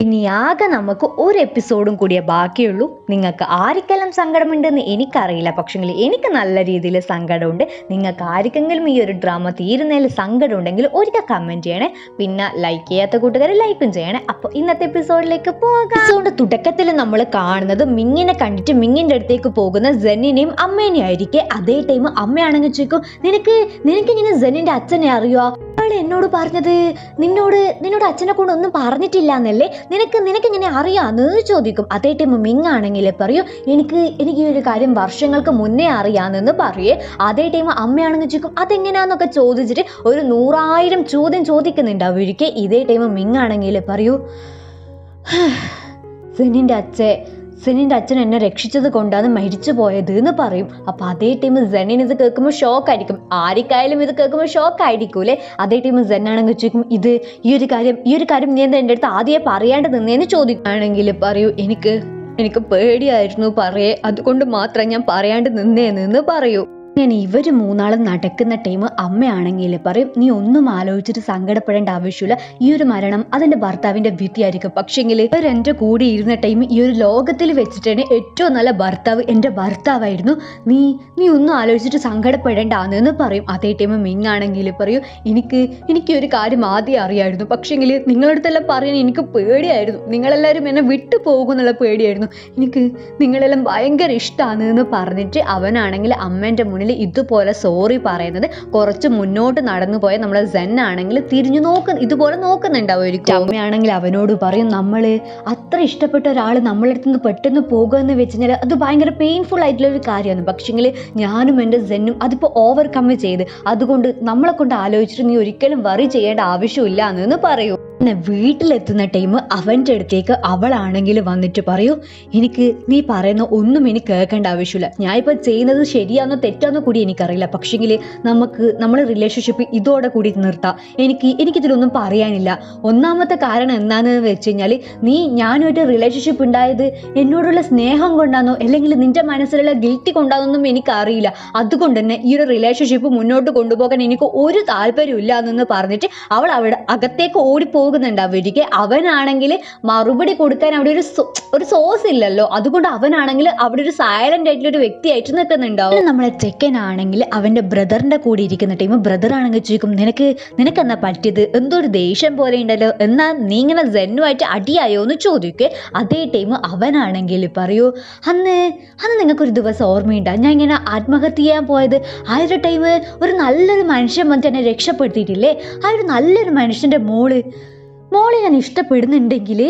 ഇനി ആകെ നമുക്ക് ഒരു എപ്പിസോഡും കൂടിയേ ബാക്കിയുള്ളൂ. നിങ്ങൾക്ക് ആർക്കെല്ലാം സങ്കടമുണ്ടെന്ന് എനിക്കറിയില്ല. പക്ഷെങ്കിൽ എനിക്ക് നല്ല രീതിയിൽ സങ്കടമുണ്ട്. നിങ്ങൾക്ക് ആർക്കെങ്കിലും ഈ ഒരു ഡ്രാമ തീരുന്നതിൽ സങ്കടം ഉണ്ടെങ്കിൽ ഒരിക്കൽ കമന്റ് ചെയ്യണേ. പിന്നെ ലൈക്ക് ചെയ്യാത്ത കൂട്ടുകാരെ ലൈക്കും ചെയ്യണേ. അപ്പോൾ ഇന്നത്തെ എപ്പിസോഡിലേക്ക് പോകാം. അതുകൊണ്ട് തുടക്കത്തിൽ നമ്മൾ കാണുന്നത് മിങ്ങിനെ കണ്ടിട്ട് മിങ്ങിന്റെ അടുത്തേക്ക് പോകുന്ന ജെന്നിനെയും അമ്മേനെയും ആയിരിക്കും. അതേ ടൈം അമ്മയാണെങ്കിൽ ചോദിക്കും നിനക്ക് നിനക്കിങ്ങനെ ജെന്നിന്റെ അച്ഛനെ അറിയോ അവൾ എന്നോട് പറഞ്ഞത് നിന്നോട് നിന്നോട് അച്ഛനെ കൊണ്ട് ഒന്നും പറഞ്ഞിട്ടില്ല എന്നല്ലേ നിനക്ക് നിനക്ക് ഇങ്ങനെ അറിയാന്ന് ചോദിക്കും. അതേ ടൈം മിങ് ആണെങ്കിൽ പറയൂ എനിക്ക് എനിക്ക് ഈ ഒരു കാര്യം വർഷങ്ങൾക്ക് മുന്നേ അറിയാമെന്ന് പറയേ. അതേ ടൈം അമ്മയാണെങ്കിൽ ചോദിക്കും അതെങ്ങനെയാന്നൊക്കെ ചോദിച്ചിട്ട് ഒരു നൂറായിരം ചോദ്യം ചോദിക്കുന്നുണ്ട് അവർക്ക് ഇതേ ടൈം മിങ് ആണെങ്കിൽ പറയൂ. സെനിന്റെ അച്ഛൻ സെനിന്റെ അച്ഛൻ എന്നെ രക്ഷിച്ചത് കൊണ്ടാണ് മരിച്ചു പോയത് എന്ന് പറയും. അപ്പോൾ അതേ ടീം സെന്നിന് ഇത് കേൾക്കുമ്പോൾ ഷോക്ക് ആയിരിക്കും. ആർക്കായാലും ഇത് കേൾക്കുമ്പോൾ ഷോക്ക് ആയിരിക്കൂലേ അതേ ടൈം സെന്നാണെങ്കിൽ ചോദിക്കും ഇത് ഈ ഒരു കാര്യം ഈ ഒരു കാര്യം നീ എന്താ എന്റെ അടുത്ത് ആദ്യമേ പറയാണ്ട് നിന്നേന്ന് ചോദിക്കുകയാണെങ്കിൽ പറയൂ എനിക്ക് എനിക്ക് പേടിയായിരുന്നു പറയേ. അതുകൊണ്ട് മാത്രം ഞാൻ പറയാണ്ട് നിന്നേ നിന്ന് പറയൂ. അങ്ങനെ ഇവർ മൂന്നാളും നടക്കുന്ന ടൈം അമ്മയാണെങ്കിൽ പറയും നീ ഒന്നും ആലോചിച്ചിട്ട് സങ്കടപ്പെടേണ്ട ആവശ്യമില്ല. ഈ ഒരു മരണം അതെന്റെ ഭർത്താവിന്റെ വിധിയായിരിക്കും. പക്ഷെങ്കിൽ ഇവർ എന്റെ കൂടെ ഇരുന്ന ടൈം ഈ ഒരു ലോകത്തിൽ വെച്ചിട്ടാണ് ഏറ്റവും നല്ല ഭർത്താവ് എന്റെ ഭർത്താവായിരുന്നു. നീ നീ ഒന്നും ആലോചിച്ചിട്ട് സങ്കടപ്പെടേണ്ടാന്ന് പറയും. അതേ ടൈം മിങ്ങാണെങ്കിൽ പറയും എനിക്ക് എനിക്ക് ഒരു കാര്യം ആദ്യം അറിയായിരുന്നു. പക്ഷെങ്കിൽ നിങ്ങളടുത്തെല്ലാം പറയാൻ എനിക്ക് പേടിയായിരുന്നു. നിങ്ങളെല്ലാവരും എന്നെ വിട്ടു പോകുന്നുള്ള പേടിയായിരുന്നു. എനിക്ക് നിങ്ങളെല്ലാം ഭയങ്കര ഇഷ്ടമാണ് എന്ന് പറഞ്ഞിട്ട് അവനാണെങ്കിൽ അമ്മേന്റെ മുന്നിൽ ഇതുപോലെ സോറി പറയുന്നത് കുറച്ച് മുന്നോട്ട് നടന്നു പോയ നമ്മളെ സെൻ ആണെങ്കിൽ തിരിഞ്ഞു നോക്കുന്ന ഇതുപോലെ നോക്കുന്നുണ്ടാവുമായിരിക്കും അമ്മയാണെങ്കിൽ അവനോട് പറയും നമ്മൾ അത്ര ഇഷ്ടപ്പെട്ട ഒരാൾ നമ്മളെ അടുത്ത് നിന്ന് പെട്ടെന്ന് പോകുക എന്ന് വെച്ച് കഴിഞ്ഞാൽ അത് ഭയങ്കര പെയിൻഫുൾ ആയിട്ടുള്ള ഒരു കാര്യമാണ്. പക്ഷേങ്കിൽ ഞാനും എന്റെ സെന്നും അതിപ്പോൾ ഓവർകം ചെയ്ത് അതുകൊണ്ട് നമ്മളെ കൊണ്ട് ആലോചിച്ചിട്ട് നീ ഒരിക്കലും വറി ചെയ്യേണ്ട ആവശ്യമില്ല എന്ന് പറയൂ. പിന്നെ വീട്ടിലെത്തുന്ന ടൈം അവന്റെ അടുത്തേക്ക് അവളാണെങ്കിൽ വന്നിട്ട് പറയൂ എനിക്ക് നീ പറയുന്ന ഒന്നും എനിക്ക് കേൾക്കേണ്ട ആവശ്യമില്ല. ഞാൻ ചെയ്യുന്നത് ശരിയാണോ തെറ്റാന്നോ കൂടി എനിക്കറിയില്ല. പക്ഷേങ്കിൽ നമുക്ക് നമ്മൾ റിലേഷൻഷിപ്പ് ഇതോടെ കൂടി നിർത്താം. എനിക്ക് എനിക്കിതിലൊന്നും പറയാനില്ല. ഒന്നാമത്തെ കാരണം എന്താണെന്ന് വെച്ച് കഴിഞ്ഞാൽ നീ ഞാനുമായിട്ട് റിലേഷൻഷിപ്പ് ഉണ്ടായത് എന്നോടുള്ള സ്നേഹം കൊണ്ടാണോ അല്ലെങ്കിൽ നിന്റെ മനസ്സിലുള്ള ഗിൽറ്റി കൊണ്ടാണെന്നും എനിക്കറിയില്ല. അതുകൊണ്ട് തന്നെ ഈ ഒരു റിലേഷൻഷിപ്പ് മുന്നോട്ട് കൊണ്ടുപോകാൻ എനിക്ക് ഒരു താല്പര്യമില്ല എന്നൊന്ന് പറഞ്ഞിട്ട് അവൾ അവിടെ അകത്തേക്ക് ഓടിപ്പോകുന്നുണ്ട് അവരിക്ക് അവനാണെങ്കിൽ മറുപടി കൊടുക്കാൻ അവിടെ ഒരു ഒരു സോസ് ഇല്ലല്ലോ. അതുകൊണ്ട് അവനാണെങ്കിൽ അവിടെ ഒരു സൈലന്റ് ആയിട്ടുള്ള ഒരു വ്യക്തിയായിട്ട് നിൽക്കുന്നുണ്ടാവും. നമ്മളെ നമ്മളെ ചെക്കനാണെങ്കിൽ അവന്റെ ബ്രദറിന്റെ കൂടെ ഇരിക്കുന്ന ടൈം ബ്രദറാണെങ്കിൽ ചോദിക്കും നിനക്ക് നിനക്ക് എന്നാ പറ്റിയത്? എന്തോ ഒരു ദേഷ്യം പോലെ ഉണ്ടല്ലോ. എന്നാൽ നീ ഇങ്ങനെ ജെന്നുമായിട്ട് അടിയായോ? എന്ന് ചോദിക്കേ അതേ ടൈം അവനാണെങ്കിൽ പറയൂ അന്ന് അന്ന് നിങ്ങൾക്കൊരു ദിവസം ഓർമ്മയുണ്ടാ? ഞാൻ ഇങ്ങനെ ആത്മഹത്യ ചെയ്യാൻ പോയത്. ആ ഒരു ടൈം ഒരു നല്ലൊരു മനുഷ്യൻ വന്നിട്ട് എന്നെ രക്ഷപ്പെടുത്തിയിട്ടില്ലേ? ആ ഒരു നല്ലൊരു മനുഷ്യന്റെ മോൾ മോളെ ഞാൻ ഇഷ്ടപ്പെടുന്നുണ്ടെങ്കിൽ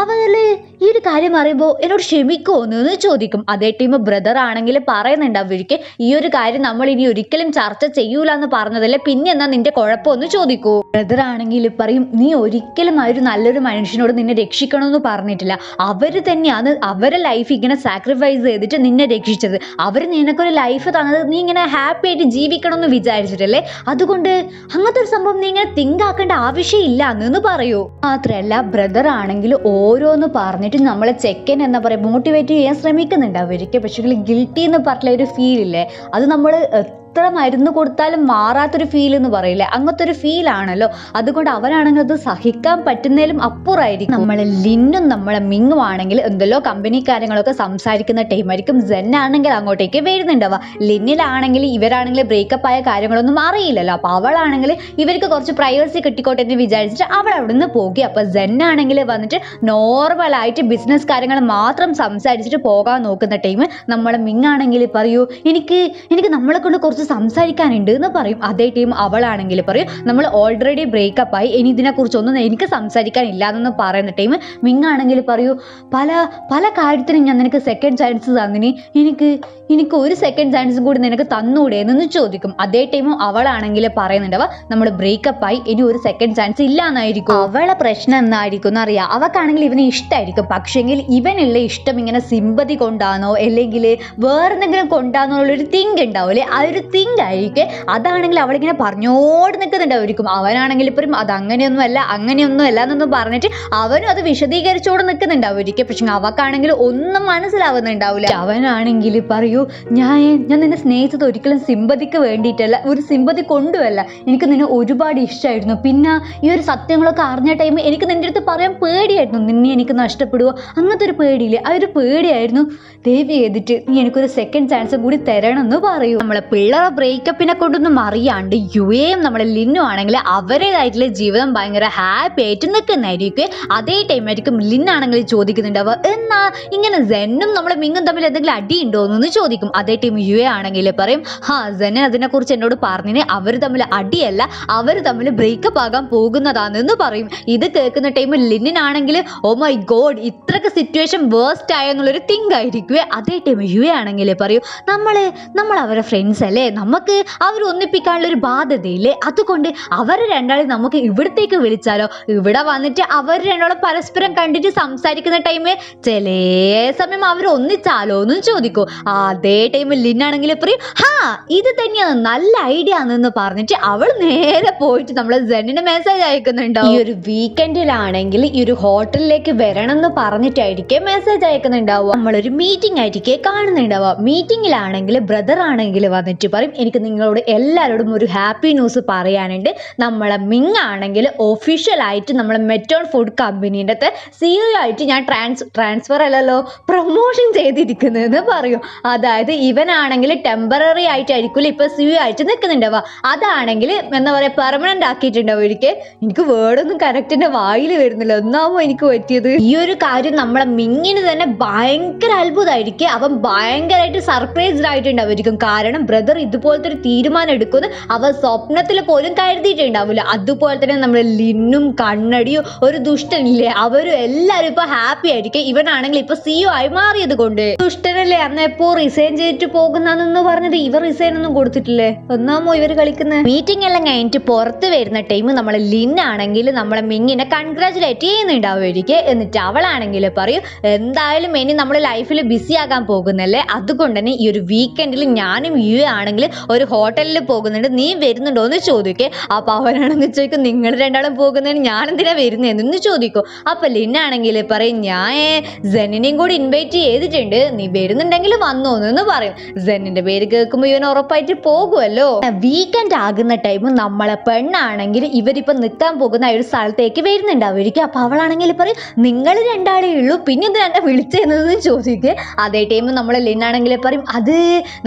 അവൾ ഈ ഒരു കാര്യം അറിയുമ്പോൾ എന്നോട് ക്ഷമിക്കുമോ എന്ന് ചോദിക്കും. അതേ ടീം ബ്രദർ ആണെങ്കിൽ പറയുന്നുണ്ട് അവർക്ക് ഈ ഒരു കാര്യം നമ്മൾ ഇനി ഒരിക്കലും ചർച്ച ചെയ്യൂല എന്ന് പറഞ്ഞതല്ലേ? പിന്നെ എന്നാ നിന്റെ കുഴപ്പമൊന്ന് ചോദിക്കൂ. ബ്രദർ ആണെങ്കിൽ പറയും നീ ഒരിക്കലും ആ ഒരു നല്ലൊരു മനുഷ്യനോട് നിന്നെ രക്ഷിക്കണമെന്ന് പറഞ്ഞിട്ടില്ല. അവർ തന്നെയാണ് അവരെ ലൈഫ് ഇങ്ങനെ സാക്രിഫൈസ് ചെയ്തിട്ട് നിന്നെ രക്ഷിച്ചത്. അവർ നിനക്കൊരു ലൈഫ് തന്നത് നീ ഇങ്ങനെ ഹാപ്പി ആയിട്ട് ജീവിക്കണമെന്ന് വിചാരിച്ചിട്ടല്ലേ? അതുകൊണ്ട് അങ്ങനത്തെ ഒരു സംഭവം നീ ഇങ്ങനെ തിങ്കാക്കേണ്ട ആവശ്യമില്ല എന്ന് പറയൂ. മാത്രമല്ല ബ്രദർ ആണെങ്കിൽ ഓരോന്ന് പറഞ്ഞിട്ട് നമ്മളെ ചെക്കൻ എന്ന് പറയുക മോട്ടിവേറ്റ് ചെയ്യാൻ ശ്രമിക്കുന്നുണ്ട്. അവർക്ക് പക്ഷേ ഗിൽറ്റി എന്ന് പറഞ്ഞ ഒരു ഫീൽ ഇല്ലേ? അത് നമ്മൾ എത്ര മരുന്ന് കൊടുത്താലും മാറാത്തൊരു ഫീൽ എന്ന് പറയില്ലേ? അങ്ങനത്തെ ഒരു ഫീൽ ആണല്ലോ. അതുകൊണ്ട് അവരാണെങ്കിൽ അത് സഹിക്കാൻ പറ്റുന്നതിലും അപ്പുറമായിരിക്കും. നമ്മളെ ലിന്നും നമ്മളെ മിങ്ങും ആണെങ്കിൽ എന്തെല്ലോ കമ്പനി കാര്യങ്ങളൊക്കെ സംസാരിക്കുന്ന ടൈമായിരിക്കും ജെൻ ആണെങ്കിൽ അങ്ങോട്ടേക്ക് വരുന്നുണ്ടാവുക. ലിന്നിലാണെങ്കിൽ ഇവരാണെങ്കിൽ ബ്രേക്കപ്പ് ആയ കാര്യങ്ങളൊന്നും അറിയില്ലല്ലോ. അപ്പോൾ അവളാണെങ്കിൽ ഇവർക്ക് കുറച്ച് പ്രൈവസി കിട്ടിക്കോട്ടെ എന്ന് വിചാരിച്ചിട്ട് അവൾ അവിടെ നിന്ന് പോകുക. അപ്പോൾ ജെൻ ആണെങ്കിൽ വന്നിട്ട് നോർമലായിട്ട് ബിസിനസ് കാര്യങ്ങൾ മാത്രം സംസാരിച്ചിട്ട് പോകാൻ നോക്കുന്ന ടൈം നമ്മളെ മിങ്ങാണെങ്കിൽ പറയൂ എനിക്ക് എനിക്ക് നമ്മളെ കൊണ്ട് കുറച്ച് സംസാരിക്കാനുണ്ട് എന്ന് പറയും. അതേ ടൈം അവളാണെങ്കിൽ പറയും നമ്മൾ ഓൾറെഡി ബ്രേക്കപ്പ് ആയി. ഇനി ഇതിനെക്കുറിച്ചൊന്നും എനിക്ക് സംസാരിക്കാനില്ല എന്ന് പറയുന്ന ടൈം മിങ്ങാണെങ്കിൽ പറയൂ പല പല കാര്യത്തിനും ഞാൻ നിനക്ക് സെക്കൻഡ് ചാൻസ് തന്നിനി എനിക്ക് എനിക്ക് ഒരു സെക്കൻഡ് ചാൻസും കൂടി നിനക്ക് തന്നൂടെ എന്ന് ചോദിക്കും. അതേ ടൈമും അവളാണെങ്കിൽ പറയുന്നുണ്ടവ നമ്മൾ ബ്രേക്കപ്പ് ആയി. ഇനി ഒരു സെക്കൻഡ് ചാൻസ് ഇല്ല എന്നായിരിക്കും. അവളെ പ്രശ്നം എന്നായിരിക്കും എന്നറിയാം. അവക്കാണെങ്കിൽ ഇവന് ഇഷ്ടമായിരിക്കും പക്ഷേങ്കിൽ ഇവനുള്ള ഇഷ്ടം ഇങ്ങനെ സിമ്പതി കൊണ്ടാണോ അല്ലെങ്കിൽ വേറെന്തെങ്കിലും കൊണ്ടാണോ ഉള്ളൊരു തിങ്ക് ഉണ്ടാവില്ലേ ആ ഒരു തിങ്ക് ആയിരിക്കും. അതാണെങ്കിൽ അവളിങ്ങനെ പറഞ്ഞോട് നിൽക്കുന്നുണ്ടായിരിക്കും അവനാണെങ്കിൽ ഇപ്പം അത് അങ്ങനെയൊന്നുമല്ല അങ്ങനെയൊന്നും അല്ല എന്നൊന്നും പറഞ്ഞിട്ട് അവനും അത് വിശദീകരിച്ചോട് നിൽക്കുന്നുണ്ടാവുമായിരിക്കും പക്ഷെ അവക്കാണെങ്കിൽ ഒന്നും മനസ്സിലാവുന്നുണ്ടാവില്ല അവനാണെങ്കിൽ പറയൂ ഞാൻ ഞാൻ നിന്നെ സ്നേഹിച്ചത് ഒരിക്കലും സിമ്പതിക്ക് വേണ്ടിയിട്ടല്ല ഒരു സിമ്പതി കൊണ്ടുമല്ല എനിക്ക് നിന്നെ ഒരുപാട് ഇഷ്ടമായിരുന്നു പിന്നെ ഈ ഒരു സത്യങ്ങളൊക്കെ അറിഞ്ഞ ടൈം എനിക്ക് നിന്റെ അടുത്ത് പറയാൻ പേടിയായിരുന്നു. നിന്നെ എനിക്ക് നഷ്ടപ്പെടുവോ? അങ്ങനത്തെ ഒരു പേടിയില്ലേ? ആ ഒരു പേടിയായിരുന്നു. ദേവി ചെയ്തിട്ട് നീ എനിക്കൊരു സെക്കൻഡ് ചാൻസ് കൂടി തരണമെന്ന് പറയൂ. നമ്മളെ പിള്ളേരെ ബ്രേക്കപ്പിനെ കൊണ്ടൊന്നും അറിയാണ്ട് യു എയും നമ്മളെ ലിന്നു ആണെങ്കിൽ അവരുടേതായിട്ടുള്ള ജീവിതം ഭയങ്കര ഹാപ്പി ആയിട്ട് നിൽക്കുന്നതായിരിക്കും. അതേ ടൈമായിരിക്കും ലിന്നാണെങ്കിൽ ചോദിക്കുന്നുണ്ടാവുക എന്നാ ഇങ്ങനെ സെന്നും നമ്മളെ മിങ്ങും തമ്മിൽ എന്തെങ്കിലും അടി ഉണ്ടോ എന്ന് ചോദിക്കും. അതേ ടൈം യു എ ആണെങ്കിൽ പറയും ഹാ സെന്നൻ അതിനെക്കുറിച്ച് എന്നോട് പറഞ്ഞിന് അവർ തമ്മിൽ അടിയല്ല അവർ തമ്മിൽ ബ്രേക്കപ്പ് ആകാൻ പോകുന്നതാണെന്ന് പറയും. ഇത് കേൾക്കുന്ന ടൈം ലിന്നിനാണെങ്കിൽ ഓ മൈ ഗോഡ് ഇത്രക്ക് സിറ്റുവേഷൻ വേസ്റ്റ് ആയെന്നുള്ളൊരു തിങ്ക് ആയിരിക്കുവേ അതേ ടൈം യു എ ആണെങ്കിൽ പറയും നമ്മളെ നമ്മൾ അവരെ ഫ്രണ്ട്സ് അല്ലേ? നമുക്ക് അവർ ഒന്നിപ്പിക്കാനുള്ള ഒരു ബാധ്യതയില്ലേ? അതുകൊണ്ട് അവർ രണ്ടാളും നമുക്ക് ഇവിടത്തേക്ക് വിളിച്ചാലോ? ഇവിടെ വന്നിട്ട് അവർ രണ്ടാളും പരസ്പരം കണ്ടിട്ട് സംസാരിക്കുന്ന ടൈമ് ചില സമയം അവർ ഒന്നിച്ചാലോ എന്നും ചോദിക്കൂ. അതേ ടൈമിൽ ലിന്നാണെങ്കിൽ പറയും ഹാ ഇത് തന്നെയാണ് നല്ല ഐഡിയ ആണെന്ന് പറഞ്ഞിട്ട് അവൾ നേരെ പോയിട്ട് നമ്മളെ ജെന്നിന് മെസ്സേജ് അയക്കുന്നുണ്ടോ? ഈ ഒരു വീക്കെൻഡിലാണെങ്കിൽ ഈ ഒരു ഹോട്ടലിലേക്ക് വരണം എന്ന് പറഞ്ഞിട്ടായിരിക്കും മെസ്സേജ് അയക്കുന്നുണ്ടാവുക. നമ്മളൊരു മീറ്റിംഗ് ആയിരിക്കും കാണുന്നുണ്ടാവുക. മീറ്റിംഗിലാണെങ്കിൽ ബ്രദർ ആണെങ്കിൽ വന്നിട്ട് പറയും. എനിക്ക് നിങ്ങളോട് എല്ലാവരോടും ഒരു ഹാപ്പി ന്യൂസ് പറയാനുണ്ട്. നമ്മളെ മിങ് ആണെങ്കിൽ ഒഫീഷ്യലായിട്ട് നമ്മളെ മെറ്റോൺ ഫുഡ് കമ്പനീന്റെ സിഇഒ ആയിട്ട് ഞാൻ ട്രാൻസ് ട്രാൻസ്ഫർ അല്ലല്ലോ പ്രൊമോഷൻ ചെയ്തിരിക്കുന്നതെന്ന് പറയും. അതായത് ഇവനാണെങ്കിൽ ടെമ്പററി ആയിട്ടായിരിക്കില്ല ഇപ്പൊ സിഇഒ ആയിട്ട് നിൽക്കുന്നുണ്ടാവുക. അതാണെങ്കിൽ എന്താ പറയുക പെർമനന്റ് ആക്കിയിട്ടുണ്ടാവും ഒരിക്കൽ. എനിക്ക് വേർഡൊന്നും കറക്റ്റിന്റെ വായിൽ വരുന്നില്ല. ഒന്നാമോ എനിക്ക് പറ്റിയത്? ഈ ഒരു കാര്യം നമ്മളെ മിങ്ങിന് തന്നെ ഭയങ്കര അത്ഭുതമായിരിക്കും അവൻ ഭയങ്കരമായിട്ട് സർപ്രൈസ്ഡ് ആയിട്ടുണ്ടാവും കാരണം ബ്രദർ ഇതുപോലത്തെ ഒരു തീരുമാനം എടുക്കുമെന്ന് അവർ സ്വപ്നത്തിൽ പോലും കരുതിയിട്ടുണ്ടാവില്ല. അതുപോലെ തന്നെ നമ്മുടെ ലിന്നും കണ്ണടിയും ഒരു ദുഷ്ടനില്ലേ? അവരും എല്ലാവരും ഇപ്പൊ ഹാപ്പി ആയിരിക്കും. ഇവനാണെങ്കിൽ ഇപ്പൊ സിഇഒ ആയി മാറിയത് കൊണ്ട്. ദുഷ്ടനല്ലേ? അന്ന് എപ്പോ റിസൈൻ ചെയ്തിട്ട് പോകുന്നെന്ന് പറഞ്ഞത് ഇവർ റിസൈൻ ഒന്നും കൊടുത്തിട്ടില്ലേ? ഒന്നാമോ ഇവർ കളിക്കുന്നത് മീറ്റിംഗ് എല്ലാം കഴിഞ്ഞിട്ട് പുറത്ത് വരുന്ന ടൈം നമ്മളെ ലിൻ ആണെങ്കിൽ നമ്മളെ മിങ്ങിനെ കൺഗ്രാചുലേറ്റ് ചെയ്യുന്നുണ്ടാവുമായിരിക്കും. എന്നിട്ട് അവളാണെങ്കിൽ പറയും എന്തായാലും ഇനി നമ്മൾ ലൈഫിൽ ബിസി ആകാൻ പോകുന്നല്ലേ? അതുകൊണ്ട് തന്നെ ഈ ഒരു വീക്കെൻഡിൽ ഞാനും യു ആണെങ്കിൽ ഒരു ഹോട്ടലിൽ പോകുന്നുണ്ട് നീ വരുന്നുണ്ടോ എന്ന് ചോദിക്കേ. അപ്പൊ അവരാണെന്ന് ചോദിക്കും നിങ്ങൾ രണ്ടാളും പോകുന്നതിന് ഞാൻ എന്തിനാ വരുന്നതെന്ന് ചോദിക്കും. അപ്പൊ ലിന്നാണെങ്കിൽ പറയും ഞാൻ സെനിനെയും കൂടി ഇൻവൈറ്റ് ചെയ്തിട്ടുണ്ട്. നീ വരുന്നുണ്ടെങ്കിൽ വന്നോ എന്ന് പറയും. സെന്നിന്റെ പേര് കേൾക്കുമ്പോൾ ഇവൻ ഉറപ്പായിട്ട് പോകുമല്ലോ വീക്കെൻഡ് ആകുന്ന ടൈം നമ്മളെ പെണ്ണാണെങ്കിൽ ഇവരിപ്പോൾ നിൽക്കാൻ പോകുന്ന ആ ഒരു സ്ഥലത്തേക്ക് വരുന്നുണ്ടാവുമായിരിക്കും. അപ്പൊ അവളാണെങ്കിൽ പറയും നിങ്ങൾ രണ്ടാളേ ഉള്ളൂ പിന്നെ ഇത് എന്നെ വിളിച്ചതെന്ന് ചോദിക്കുക അതേ ടൈം നമ്മളെ ലിന്നാണെങ്കിൽ പറയും അത്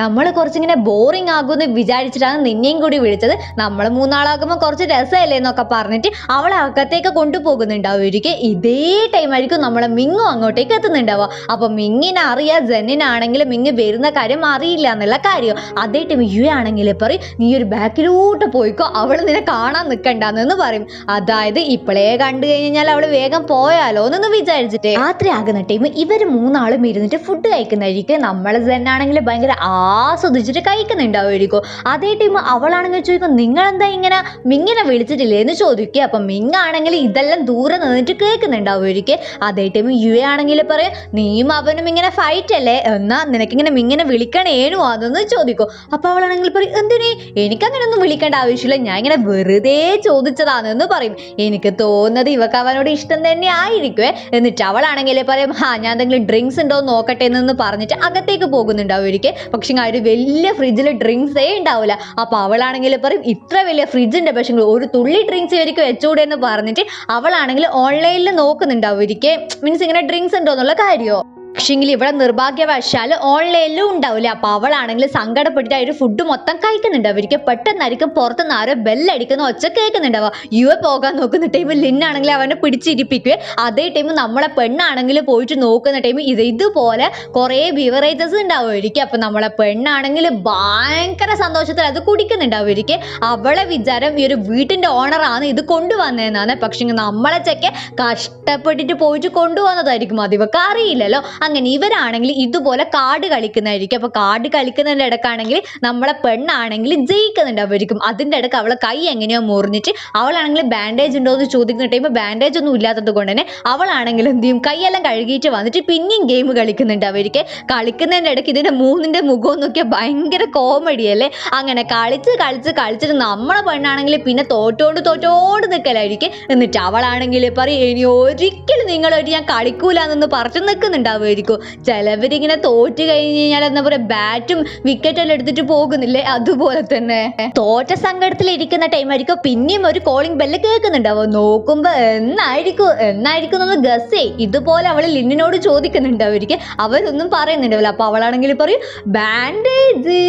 നമ്മൾ കുറച്ചിങ്ങനെ ബോറിങ് ആകുമെന്ന് വിചാരിച്ചിട്ടാണ് നിന്നെയും കൂടി വിളിച്ചത്. നമ്മൾ മൂന്നാളാകുമ്പോൾ കുറച്ച് രസമല്ലേ എന്നൊക്കെ പറഞ്ഞിട്ട് അവളെ അകത്തേക്ക് കൊണ്ടുപോകുന്നുണ്ടാവുമായിരിക്കും ഇതേ ടൈം ആയിരിക്കും നമ്മളെ മിങ്ങും അങ്ങോട്ടേക്ക് എത്തുന്നുണ്ടാവുക. അപ്പൊ മിങ്ങിനെ അറിയാ ജെന്നിനാണെങ്കിൽ മിങ്ങ് വരുന്ന കാര്യം അറിയില്ല എന്നുള്ള കാര്യം. അതേ ടൈം യു ആണെങ്കിൽ പറയും നീ ഒരു ബാക്കിലോട്ട് പോയിക്കോ അവൾ നിന്നെ കാണാൻ നിൽക്കണ്ടെന്ന് പറയും. അതായത് ഇപ്പോഴേ കണ്ടു കഴിഞ്ഞാൽ അവൾ വേഗം പോയാലോ എന്നൊന്ന് വിചാരിച്ചിട്ട്. രാത്രി ആകുന്ന ടൈം ഇവർ മൂന്നാളും ഇരുന്നിട്ട് ഫുഡ് കഴിക്കുന്നതായിരിക്കും നമ്മളെ ജെന്നാണെങ്കിൽ ഭയങ്കര ആസ്വദിച്ചിട്ട് കഴിക്കുന്നുണ്ടാവുമായിരിക്കും അതേ ടൈം അവളാണെങ്കിൽ ചോദിക്കും നിങ്ങൾ എന്താ ഇങ്ങനെ മിങ്ങിനെ വിളിച്ചിട്ടില്ലേ? എന്ന് ചോദിക്കുക. അപ്പൊ മിങ്ങാണെങ്കിൽ ഇതെല്ലാം ദൂരെ നിന്നിട്ട് കേൾക്കുന്നുണ്ടാവുമായിരിക്കും. അതേ ടൈം യു എ ആണെങ്കിൽ പറയും നീയും അവനും ഇങ്ങനെ ഫൈറ്റ് അല്ലേ? എന്നാ നിനക്കിങ്ങനെ മിങ്ങനെ വിളിക്കണേനു അതെന്ന് ചോദിക്കും. അപ്പോൾ അവളാണെങ്കിൽ പറയും എന്തിനേ? എനിക്കങ്ങനെ ഒന്നും വിളിക്കേണ്ട ആവശ്യമില്ല. ഞാൻ ഇങ്ങനെ വെറുതെ ചോദിച്ചതാണെന്ന് പറയും. എനിക്ക് തോന്നുന്നത് ഇവക്ക് അവനോട് ഇഷ്ടം തന്നെ ആയിരിക്കുമേ എന്നിട്ട് അവളാണെങ്കിൽ പറയും ഹാ ഞാൻ എന്തെങ്കിലും ഡ്രിങ്ക്സ് ഉണ്ടോ നോക്കട്ടെ എന്ന് പറഞ്ഞിട്ട് അകത്തേക്ക് പോകുന്നുണ്ടാവും ഒരിക്കൽ പക്ഷെ ആ ഒരു വലിയ ഫ്രിഡ്ജിൽ ഡ്രിങ്ക്സേ ഉണ്ടാവില്ല അപ്പൊ അവളാണെങ്കിൽ പറയും ഇത്ര വലിയ ഫ്രിഡ്ജിന്റെ പക്ഷെ ഒരു തുള്ളി ഡ്രിങ്ക്സ് ഇവർക്ക് വെച്ചുകൂടെ എന്ന് പറഞ്ഞിട്ട് അവളാണെങ്കിൽ ഓൺലൈനിൽ നോക്കുന്നുണ്ടാവും ഇരിക്കെ മീൻസ് ഇങ്ങനെ ഡ്രിങ്ക്സ് ഉണ്ടോ എന്നുള്ള കാര്യമോ പക്ഷെങ്കിൽ ഇവിടെ നിർഭാഗ്യവശാൽ ഓൺലൈനിലും ഉണ്ടാവില്ല? അപ്പൊ അവളാണെങ്കിൽ സങ്കടപ്പെട്ടിട്ട് ആ ഒരു ഫുഡ് മൊത്തം കഴിക്കുന്നുണ്ട്. അവർക്ക് പെട്ടെന്നായിരിക്കും പുറത്തുനിന്ന് ആരോ ബെല്ലടിക്കുന്ന ഒച്ച കേൾക്കുന്നുണ്ടാവുക യു എ പോകാൻ നോക്കുന്ന ടൈം ലിന്നാണെങ്കിൽ അവനെ പിടിച്ചിരിപ്പിക്കുക അതേ ടൈം നമ്മളെ പെണ്ണാണെങ്കിൽ പോയിട്ട് നോക്കുന്ന ടൈം ഇത് ഇതുപോലെ കുറേ ബിവറേജസ് ഉണ്ടാവുമായിരിക്കും അപ്പൊ നമ്മളെ പെണ്ണാണെങ്കിൽ ഭയങ്കര സന്തോഷത്തിൽ അത് കുടിക്കുന്നുണ്ടാവുമായിരിക്കും അവളെ വിചാരം ഈ ഒരു വീട്ടിന്റെ ഓണറാണ് ഇത് കൊണ്ടുവന്നതെന്നാണ്. പക്ഷെ നമ്മളെ ചെക്കെ കഷ്ടപ്പെട്ടിട്ട് പോയിട്ട് കൊണ്ടുവന്നതായിരിക്കും. അത് ഇവക്ക് അറിയില്ലല്ലോ. അങ്ങനെ ഇവരാണെങ്കിൽ ഇതുപോലെ കാർഡ് കളിക്കുന്നതായിരിക്കും. അപ്പൊ കാർഡ് കളിക്കുന്നതിന്റെ ഇടക്കാണെങ്കിൽ നമ്മളെ പെണ്ണാണെങ്കിൽ ജയിക്കുന്നുണ്ട് അവരിക്കും. അതിന്റെ ഇടയ്ക്ക് അവളെ കൈ എങ്ങനെയോ മുറിഞ്ഞിട്ട് അവളാണെങ്കിൽ ബാൻഡേജ് ഉണ്ടോ എന്ന് ചോദിക്കുന്ന ടൈം ബാൻഡേജ് ഒന്നും ഇല്ലാത്തത് കൊണ്ട് തന്നെ അവളാണെങ്കിൽ എന്ത് ചെയ്യും? കൈയെല്ലാം കഴുകിയിട്ട് വന്നിട്ട് പിന്നെയും ഗെയിം കളിക്കുന്നുണ്ട് അവർക്ക്. കളിക്കുന്നതിന്റെ ഇടയ്ക്ക് ഇതിന്റെ മൂന്നിന്റെ മുഖം നോക്കിയാൽ ഭയങ്കര കോമഡി അല്ലേ? അങ്ങനെ കളിച്ച് കളിച്ച് കളിച്ചിട്ട് നമ്മളെ പെണ്ണാണെങ്കിൽ പിന്നെ തോറ്റോണ്ട് തോറ്റോണ്ട് നിൽക്കലായിരിക്കും എന്നിട്ട് അവളാണെങ്കിൽ പറയും ഇനി ഒരിക്കലും നിങ്ങളായിട്ട് ഞാൻ കളിക്കൂലെന്ന് പറഞ്ഞു നിൽക്കുന്നുണ്ട് പറഞ്ഞു നിൽക്കുന്നുണ്ടാവുമായിരിക്കും ചിലവരിങ്ങനെ തോറ്റ് കഴിഞ്ഞ് കഴിഞ്ഞാൽ എന്താ പറയുക ബാറ്റും വിക്കറ്റ് എല്ലാം എടുത്തിട്ട് പോകുന്നില്ലേ? അതുപോലെ തന്നെ. തോറ്റ സങ്കടത്തിൽ ഇരിക്കുന്ന ടൈം ആയിരിക്കും പിന്നെയും ഒരു കോളിംഗ് ബെല്ല് കേൾക്കുന്നുണ്ടാവും നോക്കുമ്പോ എന്നായിരിക്കും എന്നായിരിക്കും എന്ന് ഗസ് ഇതുപോലെ അവൾ ലിന്നിനോട് ചോദിക്കുന്നുണ്ട് അവർക്ക് അവരൊന്നും പറയുന്നുണ്ടാവില്ല. അപ്പൊ അവളാണെങ്കിൽ പറയും ബാൻഡേജ്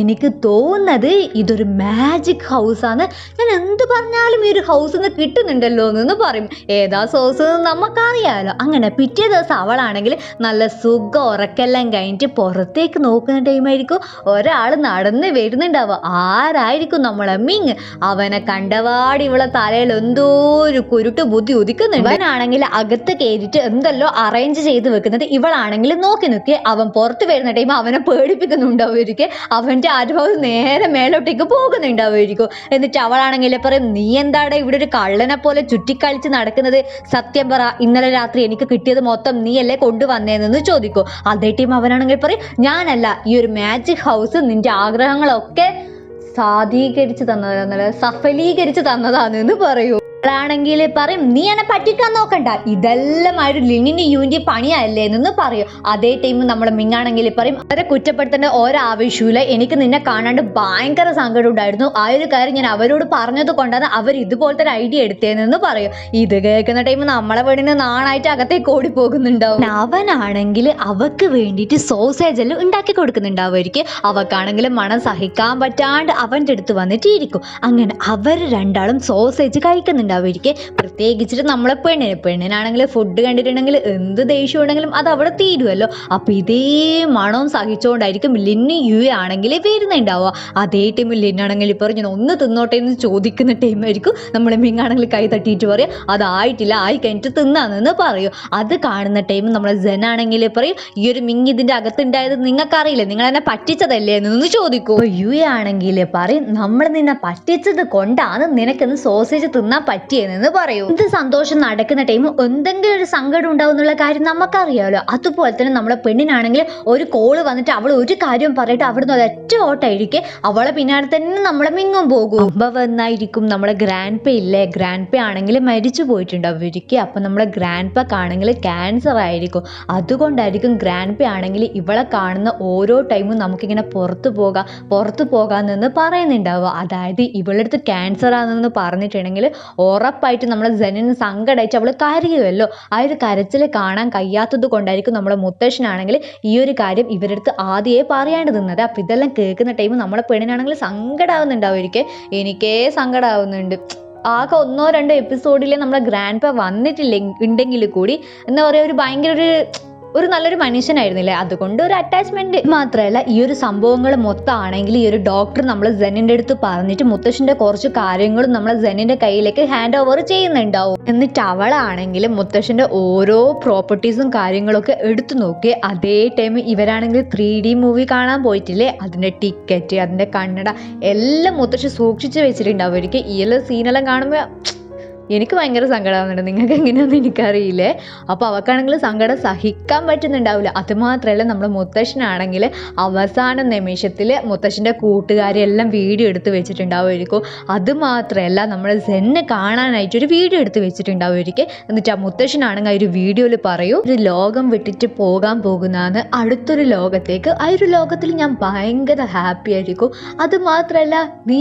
എനിക്ക് തോന്നുന്നത് ഇതൊരു മാജിക് ഹൗസ് ആണ്. ഞാൻ എന്ത് പറഞ്ഞാലും ഈ ഒരു ഹൗസ് നിന്ന് കിട്ടുന്നുണ്ടല്ലോ എന്ന് പറയും. ഏതാ സോഴ്സ് നമുക്കറിയാലോ. അങ്ങനെ പിറ്റേ ദിവസം അവളാണെങ്കിൽ നല്ല സുഖം ഉറക്കെല്ലാം കഴിഞ്ഞിട്ട് പുറത്തേക്ക് നോക്കുന്ന ടൈമായിരിക്കും ഒരാൾ നടന്ന് വരുന്നുണ്ടാവുക. ആരായിരിക്കും നമ്മളെ മിങ്? അവനെ കണ്ടവാടി ഇവളെ തലയിൽ എന്തോ ഒരു കുരുട്ട് ബുദ്ധി ഉദിക്കുന്നുണ്ട്. അവനാണെങ്കിൽ അകത്ത് കയറിയിട്ട് എന്തല്ലോ അറേഞ്ച് ചെയ്ത് വെക്കുന്നത് ഇവളാണെങ്കിൽ നോക്കി നിൽക്കി. അവൻ പുറത്ത് വരുന്ന ടൈം അവനെ പേടിപ്പിക്കുന്നുണ്ടാവുമായിരിക്കും അവന്റെ അനുഭവം നേരെ മേലോട്ടേക്ക് പോകുന്നുണ്ടാവുമായിരിക്കും എന്നിട്ട് അവളാണെങ്കിൽ പറയും നീ എന്താടാ ഇവിടെ ഒരു കള്ളനെ പോലെ ചുറ്റിക്കളിച്ച് നടക്കുന്നത്? സത്യം പറ ഇന്നലെ രാത്രി എനിക്ക് കിട്ടിയത് മൊത്തം നീയല്ലേ കൊണ്ടുവന്നേന്ന് ചോദിക്കൂ. അതേ ടീം അവനാണെങ്കിൽ പറയും ഞാനല്ല ഈ ഒരു മാജിക് ഹൗസ് നിന്റെ ആഗ്രഹങ്ങളൊക്കെ സാധീകരിച്ചു തന്നതാണ് സഫലീകരിച്ചു തന്നതാണെന്ന് പറയൂ. ാണെങ്കിൽ പറയും നീ എന്നെ പറ്റിക്കാൻ നോക്കണ്ട. ഇതെല്ലാം ആ ഒരു ലിനിന്റെ യൂണിന്റെ പണിയല്ലേ? എന്ന് പറയും. അതേ ടൈം നമ്മുടെ മിങ്ങാണെങ്കിൽ പറയും അവരെ കുറ്റപ്പെടുത്തേണ്ട ഒരാവശ്യമില്ല എനിക്ക് നിന്നെ കാണാണ്ട് ഭയങ്കര സങ്കടം ഉണ്ടായിരുന്നു. ആ ഒരു കാര്യം ഞാൻ അവരോട് പറഞ്ഞത് കൊണ്ടാണ് അവർ ഇതുപോലത്തെ ഒരു ഐഡിയ എടുത്തേന്ന് പറയും. ഇത് കേൾക്കുന്ന ടൈം നമ്മളെ വീടിന് നാണായിട്ട് അകത്തേക്ക് ഓടി പോകുന്നുണ്ടാവും അവനാണെങ്കിൽ അവക്ക് വേണ്ടിയിട്ട് സോസേജ് എല്ലാം ഉണ്ടാക്കി കൊടുക്കുന്നുണ്ടാവുമായിരിക്കും അവക്കാണെങ്കിൽ മണം സഹിക്കാൻ പറ്റാണ്ട് അവന്റെ അടുത്ത് വന്നിട്ടിരിക്കും അങ്ങനെ അവർ രണ്ടാളും സോസേജ് കഴിക്കുന്നുണ്ടാവുമായിരിക്കും പ്രത്യേകിച്ചിട്ട് നമ്മളെ പെണ്ണിനെ. പെണ്ണിനാണെങ്കിൽ ഫുഡ് കണ്ടിട്ടുണ്ടെങ്കിൽ എന്ത് ദേഷ്യം ഉണ്ടെങ്കിലും അത് അവിടെ തീരുമല്ലോ അപ്പം ഇതേ മണവും സഹിച്ചുകൊണ്ടായിരിക്കും ലിന്നു യു ആണെങ്കിൽ വരുന്നുണ്ടാവുക. അതേ ടൈം ലിന്നാണെങ്കിൽ പറഞ്ഞു ഒന്ന് തിന്നോട്ടെ എന്ന് ചോദിക്കുന്ന ടൈമായിരിക്കും നമ്മൾ മിങ്ങാണെങ്കിൽ കൈ തട്ടിയിട്ട് പറയും അതായിട്ടില്ല ആയി കഴിഞ്ഞിട്ട് തിന്നാന്ന് പറയും. അത് കാണുന്ന ടൈം നമ്മളെ ജനാണെങ്കിൽ പറയും ഈ ഒരു മിങ് ഇതിന്റെ അകത്തുണ്ടായത് നിങ്ങൾക്കറിയില്ലേ? നിങ്ങൾ എന്നെ പറ്റിച്ചതല്ലേ? എന്ന് ചോദിക്കും. യു ആണെങ്കിൽ പറയും നമ്മൾ നിന്നെ പറ്റിച്ചത് കൊണ്ടാണ് നിനക്കിന്ന് സോസേജ് തിന്നാൻ പറ്റിയതെന്ന് പറയൂ. ഇത് സന്തോഷം നടക്കുന്ന ടൈം എന്തെങ്കിലും ഒരു സങ്കടം ഉണ്ടാവും എന്നുള്ള കാര്യം നമുക്കറിയാമല്ലോ അതുപോലെ തന്നെ നമ്മളെ പെണ്ണിനാണെങ്കിൽ ഒരു കോൾ വന്നിട്ട് അവൾ ഒരു കാര്യം പറയിട്ട് അവിടുന്ന് ഒരൊറ്റ ഓട്ടായിരിക്കും അവളെ പിന്നാലെ തന്നെ നമ്മളെ മിങ്ങും പോകും. അമ്മ വന്നായിരിക്കും നമ്മളെ ഗ്രാൻഡ് പേ ഇല്ലേ? ഗ്രാൻഡ് പേ ആണെങ്കിൽ മരിച്ചു പോയിട്ടുണ്ട് അവർക്ക് അപ്പം നമ്മളെ ഗ്രാൻഡ് പാക്കാണെങ്കിൽ ക്യാൻസർ ആയിരിക്കും. അതുകൊണ്ടായിരിക്കും ഗ്രാൻഡ് പേ ആണെങ്കിൽ ഇവളെ കാണുന്ന ഓരോ ടൈമും നമുക്കിങ്ങനെ പുറത്തു പോകാം പുറത്തു പോകാമെന്ന് പറയുന്നുണ്ടാവുക. അതായത് ഇവളെടുത്ത് ക്യാൻസർ ആണെന്ന് പറഞ്ഞിട്ടുണ്ടെങ്കിൽ ഉറപ്പായിട്ട് നമ്മളെ ജനിന് സങ്കടമായിട്ട് അവൾ കരയുമല്ലോ? ആ ഒരു കരച്ചിൽ കാണാൻ കഴിയാത്തത് കൊണ്ടായിരിക്കും നമ്മുടെ മുത്തശ്ശനാണെങ്കിൽ ഈ ഒരു കാര്യം ഇവരുടെ അടുത്ത് ആദ്യമേ പറയാണ്ട് നിന്നത്. അപ്പം ഇതെല്ലാം കേൾക്കുന്ന ടൈം നമ്മളെ പെണ്ണിനാണെങ്കിൽ സങ്കടമാവുന്നുണ്ടാവുമായിരിക്കും എനിക്കേ സങ്കടമാവുന്നുണ്ട് ആകെ ഒന്നോ രണ്ടോ എപ്പിസോഡിൽ നമ്മുടെ ഗ്രാൻഡ് പ വന്നിട്ടില്ല ഉണ്ടെങ്കിൽ കൂടി. എന്താ പറയുക ഒരു ഭയങ്കര ഒരു ഒരു നല്ലൊരു മനുഷ്യനായിരുന്നില്ലേ? അതുകൊണ്ട് ഒരു അറ്റാച്ച്മെന്റ് മാത്രമല്ല ഈ ഒരു സംഭവങ്ങൾ മൊത്തമാണെങ്കിൽ ഈ ഒരു ഡോക്ടർ നമ്മൾ ജെന്നിന്റെ അടുത്ത് പറഞ്ഞിട്ട് മുത്തശ്ശന്റെ കുറച്ച് കാര്യങ്ങളും നമ്മൾ ജെന്നിന്റെ കയ്യിലേക്ക് ഹാൻഡ് ഓവർ ചെയ്യുന്നുണ്ടാവും. എന്നിട്ട് അവളാണെങ്കിൽ മുത്തശ്ശന്റെ ഓരോ പ്രോപ്പർട്ടീസും കാര്യങ്ങളൊക്കെ എടുത്തു നോക്കി. അതേ ടൈം ഇവരാണെങ്കിൽ ത്രീ ഡി മൂവി കാണാൻ പോയിട്ടില്ലേ? അതിന്റെ ടിക്കറ്റ് അതിന്റെ കണ്ണട എല്ലാം മുത്തശ്ശി സൂക്ഷിച്ചു വെച്ചിട്ടുണ്ടാവും. അവർക്ക് ഈ എല്ലാം സീനെല്ലാം കാണുമ്പോൾ എനിക്ക് ഭയങ്കര സങ്കടമാകുന്നുണ്ട് നിങ്ങൾക്ക് എങ്ങനെയാണെന്ന് എനിക്കറിയില്ലേ. അപ്പോൾ അവക്കാണെങ്കിൽ സങ്കടം സഹിക്കാൻ പറ്റുന്നുണ്ടാവില്ല. അതുമാത്രമല്ല നമ്മൾ മുത്തശ്ശനാണെങ്കിൽ അവസാന നിമിഷത്തിൽ മുത്തശ്ശന്റെ കൂട്ടുകാരെല്ലാം വീഡിയോ എടുത്ത് വെച്ചിട്ടുണ്ടാവുമായിരിക്കും. അതുമാത്രമല്ല നമ്മൾ സെന്നെ കാണാനായിട്ട് ഒരു വീഡിയോ എടുത്ത് വെച്ചിട്ടുണ്ടാവുമായിരിക്കും. എന്നിട്ട് ആ മുത്തശ്ശനാണെങ്കിൽ ആ ഒരു വീഡിയോയിൽ പറയും ഒരു ലോകം വിട്ടിട്ട് പോകാൻ പോകുന്നതാണ്. അടുത്തൊരു ലോകത്തേക്ക്. ആ ഒരു ലോകത്തിൽ ഞാൻ ഭയങ്കര ഹാപ്പി ആയിരിക്കും. അതുമാത്രമല്ല നീ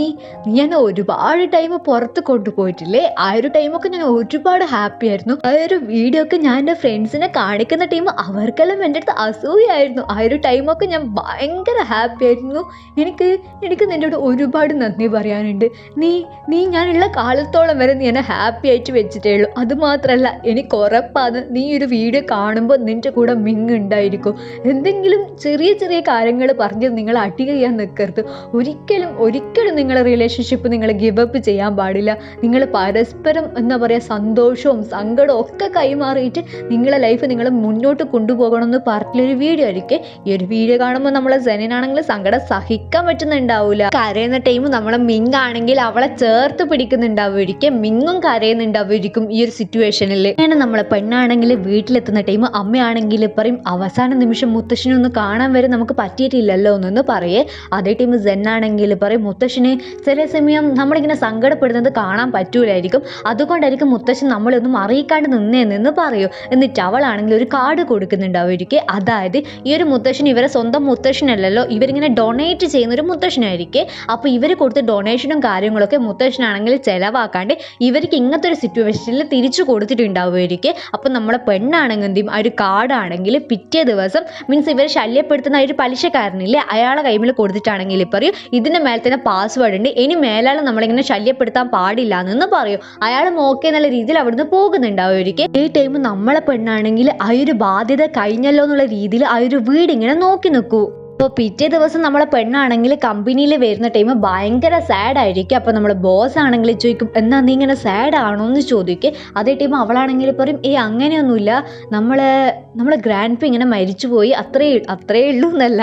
ഞാൻ ഒരുപാട് ടൈം പുറത്ത് കൊണ്ടുപോയിട്ടില്ലേ? ആ ഒരു ടൈമൊക്കെ ഞാൻ ഒരുപാട് ഹാപ്പി ആയിരുന്നു. ആ ഒരു വീഡിയോ ഒക്കെ ഞാൻ എന്റെ ഫ്രണ്ട്സിനെ കാണിക്കുന്ന ടൈം അവർക്കെല്ലാം എന്റെ അടുത്ത് അസൂയായിരുന്നു. ആ ഒരു ടൈമൊക്കെ ഞാൻ ഭയങ്കര ഹാപ്പി ആയിരുന്നു. എനിക്ക് എനിക്ക് നിന്നോട് ഒരുപാട് നന്ദി പറയാനുണ്ട്. നീ നീ ഞാനുള്ള കാലത്തോളം വരെ നീ എന്നെ ഹാപ്പി ആയിട്ട് വെച്ചിട്ടേ ഉള്ളൂ അതുമാത്രമല്ല എനിക്ക് ഉറപ്പാണ് നീ ഒരു വീഡിയോ കാണുമ്പോൾ നിന്റെ കൂടെ മിങ് ഉണ്ടായിരിക്കും. എന്തെങ്കിലും ചെറിയ ചെറിയ കാര്യങ്ങൾ പറഞ്ഞ് നിങ്ങൾ അടി ചെയ്യാൻ നിൽക്കരുത് ഒരിക്കലും ഒരിക്കലും നിങ്ങളുടെ റിലേഷൻഷിപ്പ് നിങ്ങൾ ഗിവ് അപ്പ് ചെയ്യാൻ പാടില്ല. നിങ്ങൾ പരസ്പരം എന്താ പറയുക സന്തോഷവും സങ്കടവും ഒക്കെ കൈമാറിയിട്ട് നിങ്ങളെ ലൈഫ് നിങ്ങൾ മുന്നോട്ട് കൊണ്ടുപോകണമെന്ന് പറഞ്ഞൊരു വീഡിയോ ആയിരിക്കും. ഈ ഒരു വീഡിയോ കാണുമ്പോൾ നമ്മളെ സെനിനാണെങ്കിൽ സങ്കടം സഹിക്കാൻ പറ്റുന്നുണ്ടാവില്ല കരയുന്ന ടൈം നമ്മളെ മിങ് ആണെങ്കിൽ അവളെ ചേർത്ത് പിടിക്കുന്നുണ്ടാവുമായിരിക്കും. മിങ്ങും കരയുന്നുണ്ടാവുമായിരിക്കും ഈ ഒരു സിറ്റുവേഷനിൽ അങ്ങനെ നമ്മളെ പെണ്ണാണെങ്കിൽ വീട്ടിലെത്തുന്ന ടൈം അമ്മയാണെങ്കിൽ പറയും അവസാന നിമിഷം മുത്തശ്ശനെ ഒന്ന് കാണാൻ വരെ നമുക്ക് പറ്റിയിട്ടില്ലല്ലോ എന്നൊന്ന് പറയേ. അതേ ടൈം സെന്നാണെങ്കിൽ പറയും മുത്തശ്ശന് ചില സമയം നമ്മളിങ്ങനെ സങ്കടപ്പെടുന്നത് കാണാൻ പറ്റൂലായിരിക്കും. അതുകൊണ്ടായിരിക്കും മുത്തശ്ശൻ നമ്മളൊന്നും അറിയിക്കാണ്ട് നിന്നേന്ന് പറയൂ. എന്നിട്ട് അവളാണെങ്കിൽ ഒരു കാർഡ് കൊടുക്കുന്നുണ്ടാവുമായിരിക്കും അതായത് ഈ ഒരു മുത്തശ്ശൻ ഇവരെ സ്വന്തം മുത്തശ്ശനല്ലല്ലോ ഇവരിങ്ങനെ ഡൊണേറ്റ് ചെയ്യുന്ന ഒരു മുത്തശ്ശനായിരിക്കും. അപ്പോൾ ഇവർ കൊടുത്ത ഡൊണേഷനും കാര്യങ്ങളൊക്കെ മുത്തശ്ശനാണെങ്കിൽ ചിലവാക്കാണ്ട് ഇവർക്ക് ഇങ്ങനത്തെ ഒരു സിറ്റുവേഷനിൽ തിരിച്ചു കൊടുത്തിട്ടുണ്ടാവുമായിരിക്കും അപ്പോൾ നമ്മളെ പെണ്ണാണെങ്കിൽ എന്ത് ആ ഒരു കാർഡാണെങ്കിൽ പിറ്റേ ദിവസം മീൻസ് ഇവരെ ശല്യപ്പെടുത്തുന്ന ഒരു പലിശക്കാരനില്ലേ അയാളെ കൈമിൽ കൊടുത്തിട്ടാണെങ്കിൽ പറയും ഇതിന്റെ മേലെ തന്നെ പാസ്വേഡ് ഉണ്ട്. ഇനി മേലാൾ നമ്മളിങ്ങനെ ശല്യപ്പെടുത്താൻ പാടില്ല എന്ന് പറയും. അയാൾ ഓക്കെ എന്നുള്ള രീതിയിൽ അവിടുന്ന് പോകുന്നുണ്ടാവുമായിരിക്കും ഈ ടൈം നമ്മളെ പെണ്ണാണെങ്കിൽ ആ ഒരു ബാധ്യത കഴിഞ്ഞല്ലോ എന്നുള്ള രീതിയിൽ ആ ഒരു വീട് ഇങ്ങനെ നോക്കി നിൽക്കൂ. അപ്പോൾ പിറ്റേ ദിവസം നമ്മളെ പെണ്ണാണെങ്കിൽ കമ്പനിയിൽ വരുന്ന ടൈം ഭയങ്കര സാഡ് ആയിരിക്കും. അപ്പോൾ നമ്മുടെ ബോസ് ആണെങ്കിൽ ചോദിക്കും എന്നാ നീ ഇങ്ങനെ സാഡ് ആണോ എന്ന് ചോദിക്കും? അതേ ടൈം അവളാണെങ്കിൽ പറയും ഏയ് അങ്ങനെയൊന്നുമില്ല. നമ്മളെ നമ്മളെ ഗ്രാൻഡ് ഇങ്ങനെ മരിച്ചു പോയി. അത്രേ അത്രേ ഉള്ളൂ എന്നല്ല.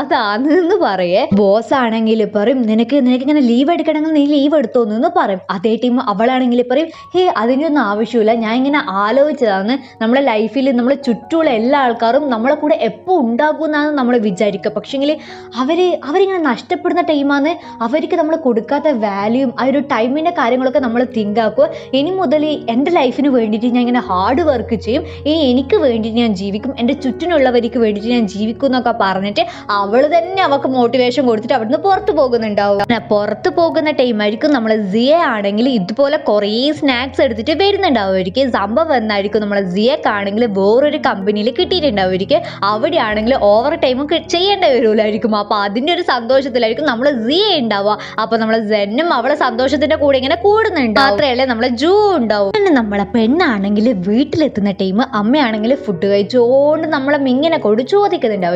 അതാണ് എന്ന് പറയേ. ബോസ് ആണെങ്കിൽ പറയും നിനക്ക് നിനക്ക് ഇങ്ങനെ ലീവ് എടുക്കണമെങ്കിൽ നീ ലീവ് എടുത്തോന്നു എന്ന് പറയും. അതേ ടൈം അവളാണെങ്കിൽ പറയും ഹേ അതിനൊന്നും ആവശ്യമില്ല. ഞാൻ ഇങ്ങനെ ആലോചിച്ചതാണ്. നമ്മുടെ ലൈഫിൽ നമ്മളെ ചുറ്റുമുള്ള എല്ലാ ആൾക്കാരും നമ്മളെ കൂടെ എപ്പോൾ ഉണ്ടാകുമെന്നാണ് നമ്മൾ വിചാരിക്കുക പക്ഷേങ്കിൽ അവർ അവരിങ്ങനെ നഷ്ടപ്പെടുന്ന ടൈമാണ് അവർക്ക് നമ്മൾ കൊടുക്കാത്ത വാല്യൂം ആ ഒരു ടൈമിന്റെ കാര്യങ്ങളൊക്കെ നമ്മൾ തിങ്ക് ആക്കുക. ഇനി മുതൽ എന്റെ ലൈഫിന് വേണ്ടിയിട്ട് ഞാൻ ഇങ്ങനെ ഹാർഡ് വർക്ക് ചെയ്യും. ഇനി എനിക്ക് വേണ്ടിയിട്ട് ഞാൻ ജീവിക്കും. എന്റെ ചുറ്റിനുള്ളവർക്ക് വേണ്ടിയിട്ട് ഞാൻ ജീവിക്കും എന്നൊക്കെ പറഞ്ഞിട്ട് അവൾ തന്നെ അവൾക്ക് മോട്ടിവേഷൻ കൊടുത്തിട്ട് അവിടുന്ന് പുറത്ത് പോകുന്നുണ്ടാവും. പുറത്ത് പോകുന്ന ടൈമായിരിക്കും നമ്മൾ സിയ ആണെങ്കിൽ ഇതുപോലെ കുറേ സ്നാക്സ് എടുത്തിട്ട് വരുന്നുണ്ടാവുമായിരിക്കും സംഭവം എന്നായിരിക്കും നമ്മളെ സിയക്കാണെങ്കിൽ വേറൊരു കമ്പനിയിൽ കിട്ടിയിട്ടുണ്ടാവുമായിരിക്കും അവിടെയാണെങ്കിൽ ഓവർ ടൈം ചെയ്യേണ്ടി വരുമല്ലായിരിക്കും അപ്പോൾ അതിന്റെ ഒരു സന്തോഷത്തിലായിരിക്കും നമ്മൾ സി ഉണ്ടാവുക. അപ്പോൾ നമ്മളെ സെന്നും അവളെ സന്തോഷത്തിന്റെ കൂടെ ഇങ്ങനെ കൂടുന്നുണ്ട് മാത്രമല്ലേ നമ്മളെ ജൂ ഉണ്ടാവും. പിന്നെ നമ്മളെ പെണ്ണാണെങ്കിൽ വീട്ടിലെത്തുന്ന ടൈം അമ്മയാണെങ്കിൽ ഫുഡ് കഴിച്ചുകൊണ്ട് നമ്മളെ മിങ്ങനെ കൊണ്ട് ചോദിക്കുന്നുണ്ടാവും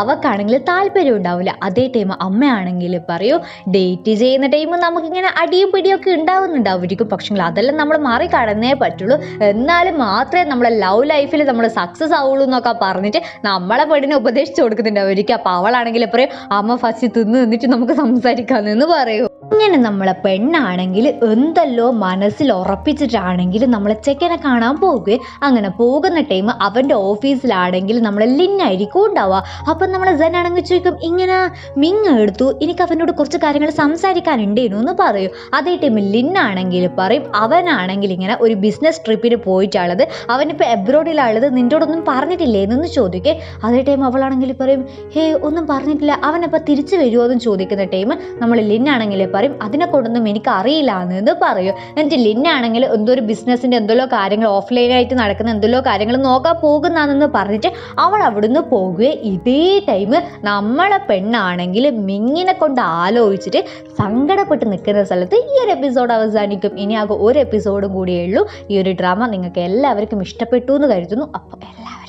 അവക്കാണെങ്കിൽ താല്പര്യം ഉണ്ടാവില്ല. അതേ ടൈം അമ്മയാണെങ്കിൽ പറയൂ ഡേറ്റ് ചെയ്യുന്ന ടൈം നമുക്കിങ്ങനെ അടിയും പിടിയും ഒക്കെ ഉണ്ടാവുന്നുണ്ടാവുമായിരിക്കും പക്ഷേ അതെല്ലാം നമ്മൾ മാറി കടന്നേ പറ്റുള്ളൂ. എന്നാലും മാത്രമേ നമ്മളെ ലവ് ലൈഫിൽ നമ്മൾ സക്സസ് ആവുള്ളൂ എന്നൊക്കെ പറഞ്ഞിട്ട് നമ്മളെ പെണ്ണിനെ ഉപദേശിച്ചു കൊടുക്കുന്നുണ്ടാവുമായിരിക്കും അപ്പോൾ അവളാണെങ്കിൽ പറയും അമ്മ ഫസ്റ്റ് തിന്ന് നിന്നിട്ട് നമുക്ക് സംസാരിക്കാമെന്ന് പറയൂ. അങ്ങനെ നമ്മളെ പെണ്ണാണെങ്കിൽ എന്തല്ലോ മനസ്സിൽ ഉറപ്പിച്ചിട്ടാണെങ്കിൽ നമ്മളെ ചെക്കനെ കാണാൻ പോകുകയും അങ്ങനെ പോകുന്ന ടൈം അവന്റെ ഓഫീസിലാണെങ്കിൽ നമ്മളെ ലിന്നായിരിക്കും ഉണ്ടാവുക. അപ്പം നമ്മളെ ജനാണെങ്കിൽ ചോദിക്കും ഇങ്ങനെ മിങ്ങ എടുത്തു എനിക്ക് അവനോട് കുറച്ച് കാര്യങ്ങൾ സംസാരിക്കാനുണ്ടേനു എന്ന് പറയും. അതേ ടൈമിൽ ലിന്നാണെങ്കിൽ പറയും അവനാണെങ്കിൽ ഇങ്ങനെ ഒരു ബിസിനസ് ട്രിപ്പിന് പോയിട്ടുള്ളത് അവനിപ്പോൾ എബ്രോഡിലുള്ളത് നിന്റോടൊന്നും പറഞ്ഞിട്ടില്ലേ എന്നൊന്ന് ചോദിക്കേ. അതേ ടൈം അവളാണെങ്കിൽ പറയും ഹേ ഒന്നും പറഞ്ഞിട്ടില്ല. അവനപ്പോൾ തിരിച്ചു വരുമോ എന്ന് ചോദിക്കുന്ന ടൈം നമ്മൾ ലിന്നാണെങ്കിൽ പറയും അതിനെ കൊണ്ടൊന്നും എനിക്ക് അറിയില്ല എന്ന് പറയും. എന്നിട്ട് ലിന്നാണെങ്കിൽ എന്തോ ഒരു ബിസിനസ്സിന്റെ എന്തെല്ലോ കാര്യങ്ങൾ ഓഫ്ലൈനായിട്ട് നടക്കുന്ന എന്തെല്ലോ കാര്യങ്ങൾ നോക്കാൻ പോകുന്നതെന്ന് പറഞ്ഞിട്ട് അവൾ അവിടുന്ന് പോകുകയും ഇതേ ടൈം നമ്മളെ പെണ്ണാണെങ്കിൽ മിങ്ങിനെ കൊണ്ട് ആലോചിച്ചിട്ട് സങ്കടപ്പെട്ട് നിൽക്കുന്ന സ്ഥലത്ത് ഈ ഒരു എപ്പിസോഡ് അവസാനിക്കും. ഇനി ആകെ ഒരു എപ്പിസോഡും കൂടിയേ ഉള്ളൂ. ഈ ഒരു ഡ്രാമ നിങ്ങൾക്ക് എല്ലാവർക്കും ഇഷ്ടപ്പെട്ടു എന്ന് കരുതുന്നു. അപ്പോൾ എല്ലാവരും